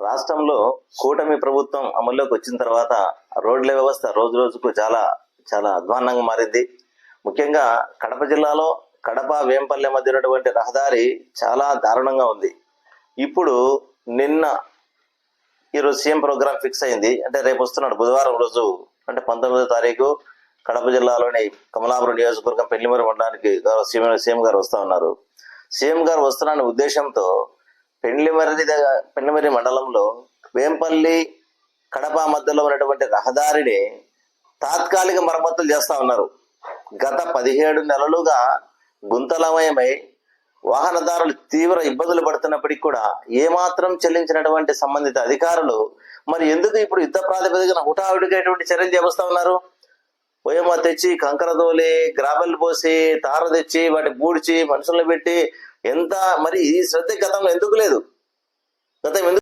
రాష్ట్రంలో కూటమి ప్రభుత్వం అమల్లోకి వచ్చిన తర్వాత రోడ్ల వ్యవస్థ రోజు రోజుకు చాలా చాలా అధ్వాన్నంగా మారింది. ముఖ్యంగా కడప జిల్లాలో కడప వేంపల్లె మధ్య ఉన్నటువంటి రహదారి చాలా దారుణంగా ఉంది. ఇప్పుడు నిన్న ఈరోజు సీఎం ప్రోగ్రామ్ ఫిక్స్ అయింది. అంటే రేపు వస్తున్నాడు బుధవారం రోజు అంటే పంతొమ్మిదో తారీఖు కడప జిల్లాలోని కమలాపురం నియోజకవర్గం పెళ్ళిమూరు మండలానికి సీఎం సీఎం గారు వస్తూ ఉన్నారు. సీఎం గారు వస్తున్న ఉద్దేశంతో పెండ్లిమర్రి పెండ్లిమర్రి మండలంలో వేంపల్లి కడప మధ్యలో ఉన్నటువంటి రహదారిని తాత్కాలిక మరమ్మతులు చేస్తా ఉన్నారు. గత పదిహేడు నెలలుగా గుంతలమయమై వాహనదారులు తీవ్ర ఇబ్బందులు పడుతున్నప్పటికీ కూడా ఏమాత్రం చెల్లించినటువంటి సంబంధిత అధికారులు మరి ఎందుకు ఇప్పుడు యుద్ధ ప్రాతిపదికన హుటాహుటిగా చర్యలు చేపస్తా ఉన్నారు? పోయమ్మ తెచ్చి కంకర తోలి గ్రాబెల్ పోసి తార తెచ్చి వాటి పూడ్చి మనుషులను పెట్టి ఎంత మరి ఈ శ్రద్ధ గతంలో ఎందుకు లేదు? గతం ఎందుకు